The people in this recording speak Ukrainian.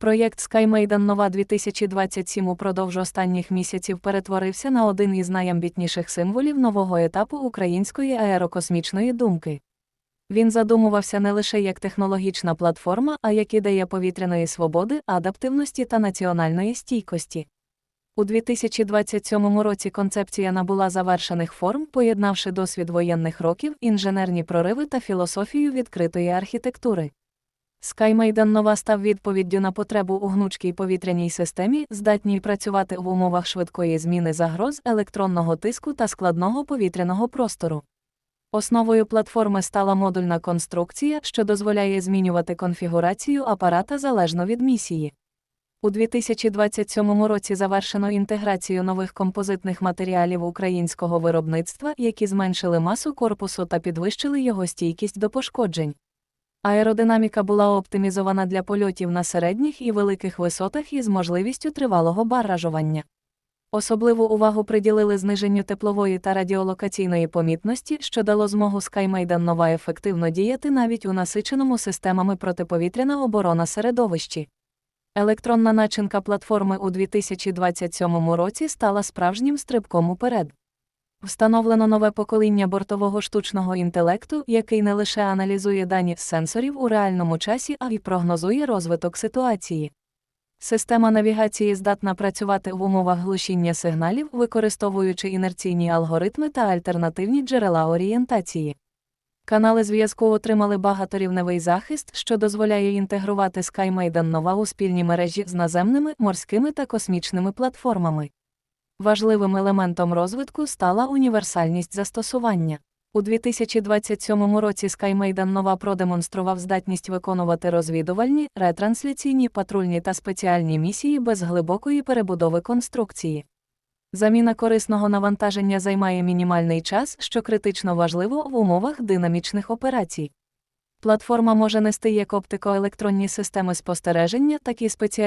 Проєкт SkyMaiden Нова 2027 упродовж останніх місяців перетворився на один із найамбітніших символів нового етапу української аерокосмічної думки. Він задумувався не лише як технологічна платформа, а як ідея повітряної свободи, адаптивності та національної стійкості. У 2027 році концепція набула завершених форм, поєднавши досвід воєнних років, інженерні прориви та філософію відкритої архітектури. SkyMaiden Нова став відповіддю на потребу у гнучкій повітряній системі, здатній працювати в умовах швидкої зміни загроз, електронного тиску та складного повітряного простору. Основою платформи стала модульна конструкція, що дозволяє змінювати конфігурацію апарата залежно від місії. У 2027 році завершено інтеграцію нових композитних матеріалів українського виробництва, які зменшили масу корпусу та підвищили його стійкість до пошкоджень. Аеродинаміка була оптимізована для польотів на середніх і великих висотах із можливістю тривалого баражування. Особливу увагу приділили зниженню теплової та радіолокаційної помітності, що дало змогу SkyMaiden нова ефективно діяти навіть у насиченому системами протиповітряна оборона середовищі. Електронна начинка платформи у 2027 році стала справжнім стрибком уперед. Встановлено нове покоління бортового штучного інтелекту, який не лише аналізує дані з сенсорів у реальному часі, а й прогнозує розвиток ситуації. Система навігації здатна працювати в умовах глушіння сигналів, використовуючи інерційні алгоритми та альтернативні джерела орієнтації. Канали зв'язку отримали багаторівневий захист, що дозволяє інтегрувати SkyMaiden нова у спільні мережі з наземними, морськими та космічними платформами. Важливим елементом розвитку стала універсальність застосування. У 2027 році SkyMaiden нова продемонстрував здатність виконувати розвідувальні, ретрансляційні, патрульні та спеціальні місії без глибокої перебудови конструкції. Заміна корисного навантаження займає мінімальний час, що критично важливо в умовах динамічних операцій. Платформа може нести як оптико-електронні системи спостереження, так і спеціальні